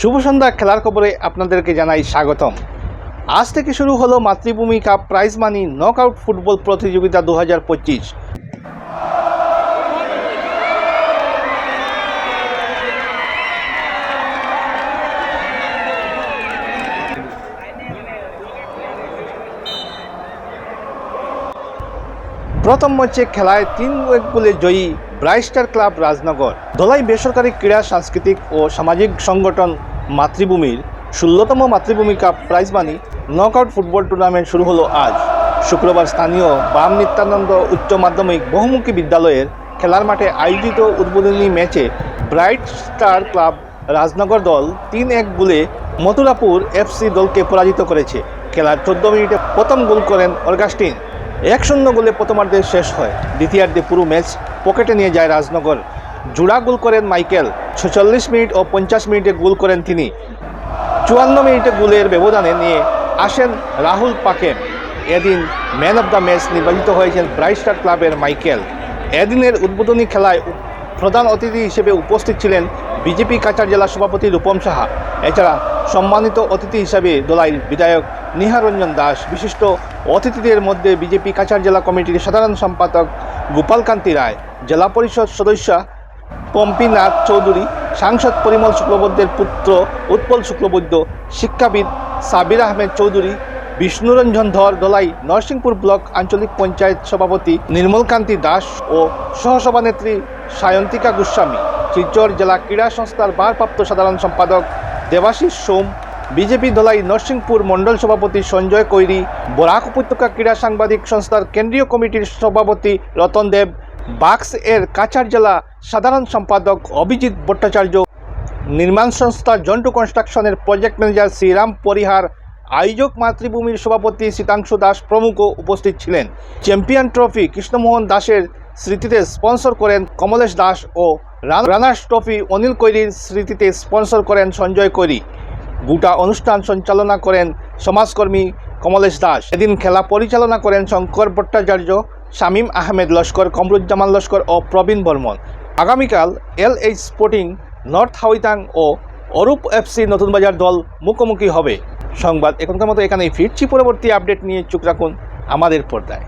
শুভ সন্ধ্যা, খেলার খবরে আপনাদেরকে জানাই স্বাগতম। আজ থেকে শুরু হলো Matribhumi cup prize money knockout football প্রতিযোগিতা দু হাজার পঁচিশ। প্রথম ম্যাচে খেলায় তিন উইকেট গোলে জয়ী ব্রাইস্টার ক্লাব রাজনগর। দলাই বেসরকারি ক্রীড়া, সাংস্কৃতিক ও সামাজিক সংগঠন মাতৃভূমির ষোলোতম Matribhumi cup prize money knockout football tournament শুরু হলো আজ। শুক্রবার স্থানীয় বাম নিত্যানন্দ উচ্চ মাধ্যমিক বহুমুখী বিদ্যালয়ের খেলার মাঠে আয়োজিত উদ্বোধনী ম্যাচে ব্রাইট স্টার ক্লাব রাজনগর দল তিন এক গোলে মথুরাপুর এফসি দলকে পরাজিত করেছে। খেলার চোদ্দ মিনিটে প্রথম গোল করেন অর্গাস্টিন। এক শূন্য গোলে প্রথমার্ধে শেষ হয়। দ্বিতীয়ার্ধে পুরো ম্যাচ পকেটে নিয়ে যায় রাজনগর। জোড়া গোল করেন মাইকেল, ছচল্লিশ মিনিট ও পঞ্চাশ মিনিটে গোল করেন তিনি। চুয়ান্ন মিনিটে গোলের ব্যবধানে নিয়ে আসেন রাহুল পাকেম এদিন ম্যান অব দ্য ম্যাচ নির্বাচিত হয়েছেন ব্রাইস্টার ক্লাবের মাইকেল। এদিনের উদ্বোধনী খেলায় প্রধান অতিথি হিসেবে উপস্থিত ছিলেন বিজেপি কাছাড় জেলা সভাপতি রূপম সাহা। এছাড়া সম্মানিত অতিথি হিসাবে দোলাইর বিধায়ক নিহারঞ্জন দাস। বিশিষ্ট অতিথিদের মধ্যে বিজেপি কাছাড় জেলা কমিটির সাধারণ সম্পাদক গোপালকান্তি রায়, জেলা পরিষদ সদস্য পম্পীনাথ চৌধুরী, সাংসদ পরিমল শুক্লবৈদ্যের পুত্র উৎপল শুক্লবৈদ্য, শিক্ষাবিদ সাবির আহমেদ চৌধুরী, বিষ্ণুরঞ্জন ধর দলাই নরসিংপুর ব্লক আঞ্চলিক পঞ্চায়েত সভাপতি নির্মলকান্তি দাস ও সহসভানেত্রী সায়ন্তিকা গোস্বামী। শিলচর জেলা ক্রীড়া সংস্থার ভারপ্রাপ্ত সাধারণ সম্পাদক দেবাশিস সোম বিজেপি দলাই নরসিংপুর মণ্ডল সভাপতি সঞ্জয় কৈরি, বরাক উপত্যকা ক্রীড়া সাংবাদিক সংস্থার কেন্দ্রীয় কমিটির সভাপতি রতন দেব, বাক্স এর কাছাড় জেলা সাধারণ সম্পাদক অভিজিৎ ভট্টাচার্য, নির্মাণ সংস্থা জন্টু কনস্ট্রাকশনের প্রজেক্ট ম্যানেজার শ্রীরাম পরিহার, আয়োজক মাতৃভূমির সভাপতি শীতাংশু দাস প্রমুখ উপস্থিত ছিলেন। চ্যাম্পিয়ন ট্রফি কৃষ্ণমোহন দাসের স্মৃতিতে স্পন্সর করেন কমলেশ দাস ও রানার্স ট্রফি অনিল কৈরির স্মৃতিতে স্পন্সর করেন সঞ্জয় কৈরি। গোটা অনুষ্ঠান সঞ্চালনা করেন সমাজকর্মী কমলেশ দাস। এদিন খেলা পরিচালনা করেন শঙ্কর ভট্টাচার্য, শামীম আহমেদ লস্কর, কমরুজ্জামান লস্কর ও প্রবীণ বর্মন। আগামীকাল L H sporting, north Howaitang ও অরূপ এফসি নতুন বাজার দল মুখোমুখি হবে। সংবাদ এখনকার মতো এখানেই ফিরছি। পরবর্তী আপডেট নিয়ে চোখ রাখুন আমাদের পর্দায়.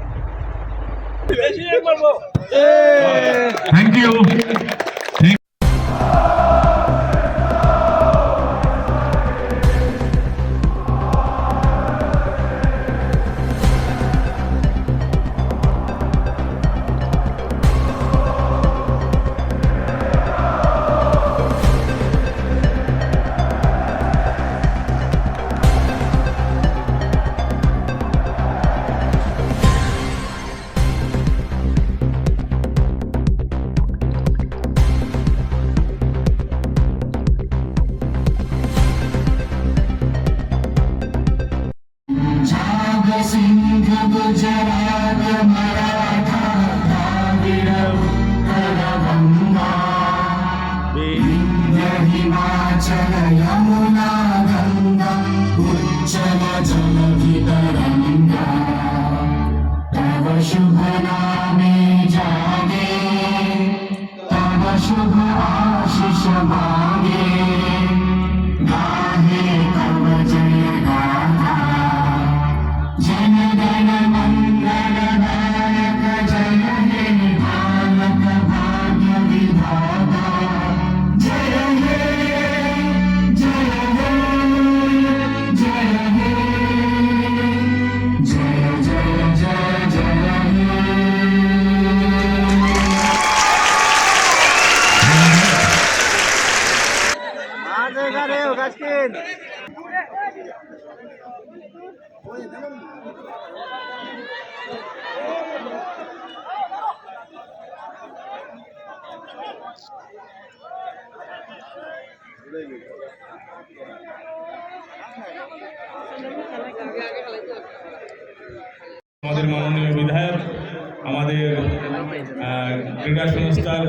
আমাদের মাননীয় বিধায়ক আমাদের ক্রীড়া সংস্থার